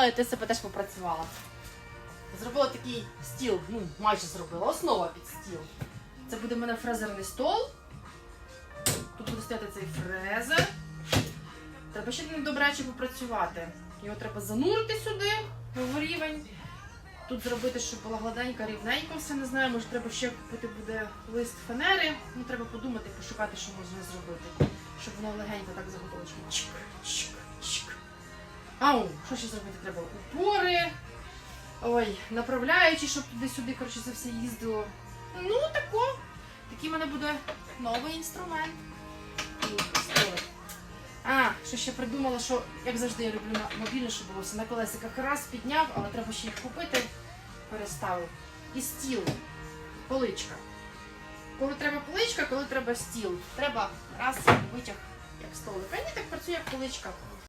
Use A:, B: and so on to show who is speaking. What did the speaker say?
A: подумала, і ти себе теж попрацювала. Зробила такий стіл, ну, майже зробила, основа під стіл. Це буде в мене фрезерний стол. Тут буде стояти цей фрезер. Треба ще ним добряче попрацювати. Його треба занурити сюди в рівень. Тут зробити, щоб була гладенька, рівненько все. Не знаю, може треба ще купити буде лист фанери. Ну, треба подумати, пошукати, що можна зробити. Щоб воно легенько так заготовочки. Ау, що ще зробити треба? Упори. Ой, направляючи, щоб туди-сюди, коротше, це все їздило. Ну, тако. Такий в мене буде новий інструмент. А, що ще придумала, що як завжди я люблю мобільне, щоб було все на колесиках раз підняв, але треба ще їх купити, переставив. І стіл, поличка. Коли треба поличка, коли треба стіл. Треба раз витяг як столик. А ні, так працює як поличка.